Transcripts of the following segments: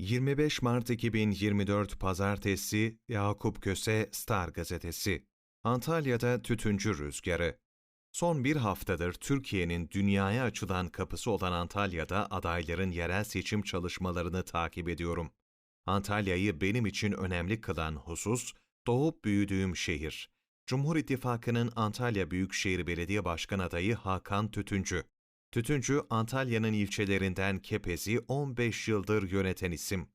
25 Mart 2024 Pazartesi Yakup Köse Star Gazetesi Antalya'da tütüncü rüzgarı Son bir haftadır Türkiye'nin dünyaya açılan kapısı olan Antalya'da adayların yerel seçim çalışmalarını takip ediyorum. Antalya'yı benim için önemli kılan husus, doğup büyüdüğüm şehir. Cumhur İttifakı'nın Antalya Büyükşehir Belediye Başkan adayı Hakan Tütüncü. Tütüncü, Antalya'nın ilçelerinden Kepez'i 15 yıldır yöneten isim.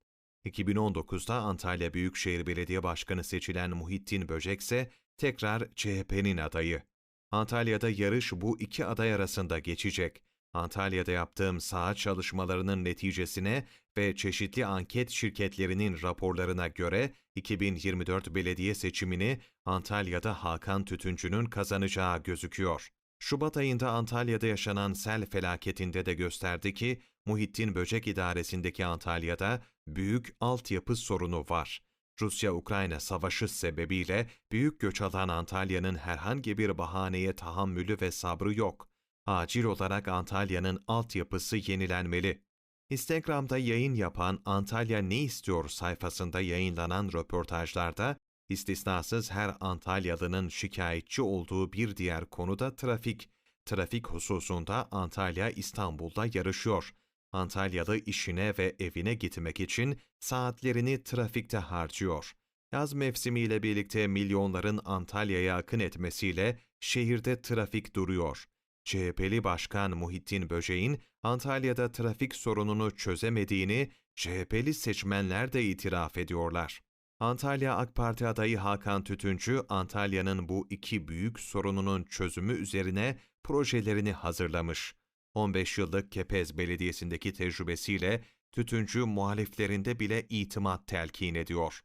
2019'da Antalya Büyükşehir Belediye Başkanı seçilen Muhittin Böcek ise tekrar CHP'nin adayı. Antalya'da yarış bu iki aday arasında geçecek. Antalya'da yaptığım saha çalışmalarının neticesine ve çeşitli anket şirketlerinin raporlarına göre 2024 belediye seçimini Antalya'da Hakan Tütüncü'nün kazanacağı gözüküyor. Şubat ayında Antalya'da yaşanan sel felaketinde de gösterdi ki Muhittin Böcek İdaresi'ndeki Antalya'da büyük altyapı sorunu var. Rusya-Ukrayna savaşı sebebiyle büyük göç alan Antalya'nın herhangi bir bahaneye tahammülü ve sabrı yok. Acil olarak Antalya'nın altyapısı yenilenmeli. Instagram'da yayın yapan Antalya Ne İstiyor sayfasında yayınlanan röportajlarda istisnasız her Antalyalı'nın şikayetçi olduğu bir diğer konu da trafik. Trafik hususunda Antalya İstanbul'da yarışıyor. Antalyalı işine ve evine gitmek için saatlerini trafikte harcıyor. Yaz mevsimiyle birlikte milyonların Antalya'ya akın etmesiyle şehirde trafik duruyor. CHP'li Başkan Muhittin Böceğin Antalya'da trafik sorununu çözemediğini CHP'li seçmenler de itiraf ediyorlar. Antalya AK Parti adayı Hakan Tütüncü, Antalya'nın bu iki büyük sorununun çözümü üzerine projelerini hazırlamış. 15 yıllık Kepez Belediyesi'ndeki tecrübesiyle Tütüncü muhaliflerinde bile itimat telkin ediyor.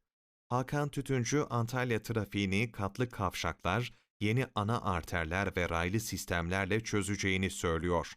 Hakan Tütüncü, Antalya trafiğini katlı kavşaklar, yeni ana arterler ve raylı sistemlerle çözeceğini söylüyor.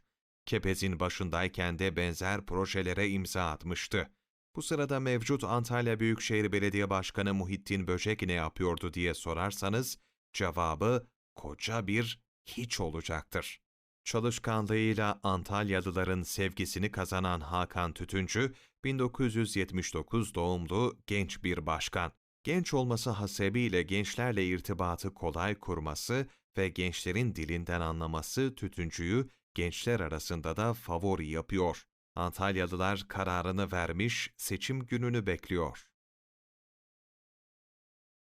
Kepez'in başındayken de benzer projelere imza atmıştı. Bu sırada mevcut Antalya Büyükşehir Belediye Başkanı Muhittin Böcek ne yapıyordu diye sorarsanız, cevabı koca bir hiç olacaktır. Çalışkanlığıyla Antalyalıların sevgisini kazanan Hakan Tütüncü, 1979 doğumlu genç bir başkan. Genç olması hasebiyle gençlerle irtibatı kolay kurması ve gençlerin dilinden anlaması Tütüncü'yü gençler arasında da favori yapıyor. Antalyalılar kararını vermiş, seçim gününü bekliyor.